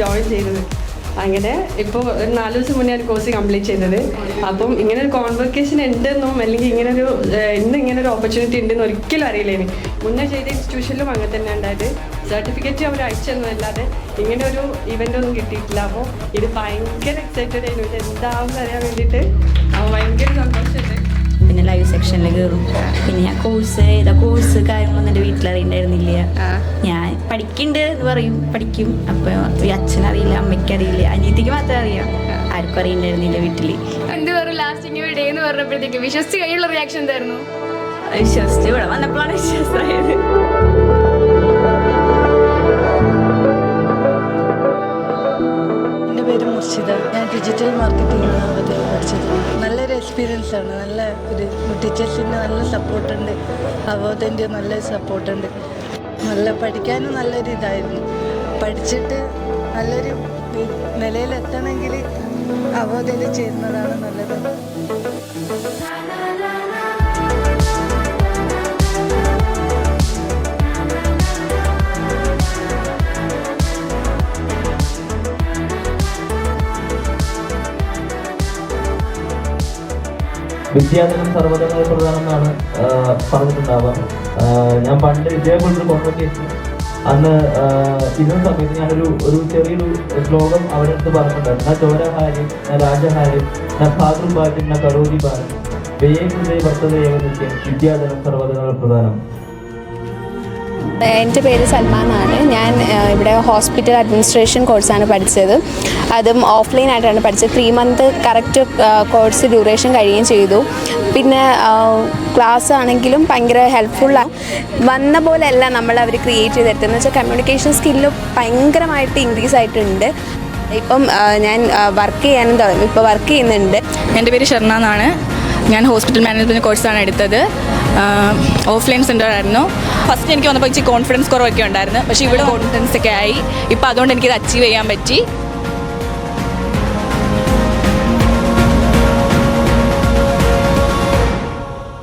Join ചെയ്തത്. അങ്ങനെ ഇപ്പോൾ ഒരു നാല് ദിവസം മുന്നേ ഒരു കോഴ്സ് കംപ്ലീറ്റ് ചെയ്തത്. അപ്പം ഇങ്ങനെ ഒരു കോൺവെക്കേഷൻ ഉണ്ടെന്നും അല്ലെങ്കിൽ ഇങ്ങനെ ഒരു ഇന്ന് ഇങ്ങനെ ഒരു ഓപ്പർച്യൂണിറ്റി ഉണ്ടെന്ന് ഒരിക്കലും അറിയില്ലേനി. മുന്നേ ചെയ്ത ഇൻസ്റ്റിറ്റ്യൂഷനിലും അങ്ങനെ തന്നെ ഉണ്ടായത്. സർട്ടിഫിക്കറ്റ് അവർ അയച്ചെന്നും അല്ലാതെ ഇങ്ങനെ ഒരു ഇവന്റ് ഒന്നും കിട്ടിയിട്ടില്ല. അപ്പോൾ ഇത് ഭയങ്കര എക്സൈറ്റഡ് ആയിരുന്നു. ഇത് എന്താവും അറിയാൻ വേണ്ടിയിട്ട്. ഭയങ്കര സന്തോഷമുണ്ട് പിന്നെ ലൈവ് സെക്ഷനിൽ കയറും പിന്നെ ഞാൻ കോഴ്സ് ഏതാ കോഴ്സ് കാര്യങ്ങളൊന്നും എന്റെ വീട്ടിലറിയണ്ടായിരുന്നില്ല ഞാൻ പഠിക്കുന്നുണ്ട് എന്ന് പറയും പഠിക്കും. അപ്പോൾ ഈ അച്ഛനറിയില്ല അമ്മയ്ക്കറിയില്ല അനിയത്തിക്ക് മാത്രമേ അറിയാം. ആർക്കും അറിയണ്ടായിരുന്നില്ല വീട്ടിൽ എന്ത് പറഞ്ഞു ലാസ്റ്റ് ഇങ്ങനെ ഡേ എന്ന് പറഞ്ഞപ്പോഴത്തേക്ക്? വിശ്വസിച്ച് കഴിയുള്ള റിയാക്ഷൻ എന്തായിരുന്നു? വിശ്വസിച്ച് ഇവിടെ വന്നപ്പോഴാണ് വിശ്വാസമായത്. എന്റെ പേര് മുർഷിദ. ഞാൻ ഡിജിറ്റൽ മാർക്കറ്റിംഗ് എക്സ്പീരിയൻസ് ആണ്. നല്ല ഒരു ടീച്ചേഴ്സിന്റെ നല്ല സപ്പോർട്ടുണ്ട് അവബോധന്റെ നല്ല സപ്പോർട്ടുണ്ട് നല്ല പഠിക്കാനും നല്ലൊരു ഇതായിരുന്നു. പഠിച്ചിട്ട് നല്ലൊരു നിലയിലെത്തണമെങ്കിൽ അവബോധയിൽ ചേരുന്നതാണ് നല്ലത്. വിദ്യാധനം സർവതങ്ങൾ പ്രധാനമെന്നാണ് പറഞ്ഞിട്ടുണ്ടാവുക. ഞാൻ പണ്ട് ഇതേപോലൊരു കോൺവെക്കേഷൻ അന്ന് ആ, ഇരുന്ന സമയത്ത് ഞാനൊരു ഒരു ചെറിയൊരു ശ്ലോകം അവരുടെ അടുത്ത് പറഞ്ഞിട്ടുണ്ടായിരുന്നു. ഞാൻ ചോരഹാര്യം ഞാൻ രാജഹാര്യം ഞാൻ ഭാതൃഭാഗ്യം ഞാൻ കരോതി ഭാരം വ്യയകൃതേ വർത്തത ഏക നിത്യം വിദ്യാധനം സർവതങ്ങൾ പ്രധാനം. എന്റെ പേര് സൽമാൻ എന്നാണ് ഞാൻ ഇവിടെ ഹോസ്പിറ്റൽ അഡ്മിനിസ്ട്രേഷൻ കോഴ്സാണ് പഠിച്ചത്. അതും ഓഫ്ലൈൻ ആയിട്ടാണ് പഠിച്ചത്. Three month correct course duration കഴിയുകയും ചെയ്തു. പിന്നെ ക്ലാസ് ആണെങ്കിലും ഭയങ്കര ഹെൽപ്ഫുള്ളാണ് വന്ന പോലെയല്ല നമ്മൾ അവർ ക്രിയേറ്റ് ചെയ്ത് എന്ന് വെച്ചാൽ കമ്മ്യൂണിക്കേഷൻ സ്കില്ല് ഭയങ്കരമായിട്ട് ഇൻക്രീസ് ആയിട്ടുണ്ട്. ഇപ്പം ഞാൻ വർക്ക് ചെയ്യാനും തുടങ്ങി. ഇപ്പോൾ വർക്ക് ചെയ്യുന്നുണ്ട്. എന്റെ പേര് ഷർണ എന്നാണ്. ഞാൻ ഹോസ്പിറ്റൽ മാനേജ്മെന്റ് കോഴ്സാണ് എടുത്തത്. ഓഫ്ലൈൻ സെന്റർ ആയിരുന്നു ഫസ്റ്റ് എനിക്ക് വന്നപ്പോൾ ഇച്ചിരി കോൺഫിഡൻസ് കുറവൊക്കെ ഉണ്ടായിരുന്നു. പക്ഷേ ഇവിടെ കോൺഫിഡൻസ് ഒക്കെ ആയി. ഇപ്പോൾ അതുകൊണ്ട് എനിക്കിത് അച്ചീവ് ചെയ്യാൻ പറ്റി.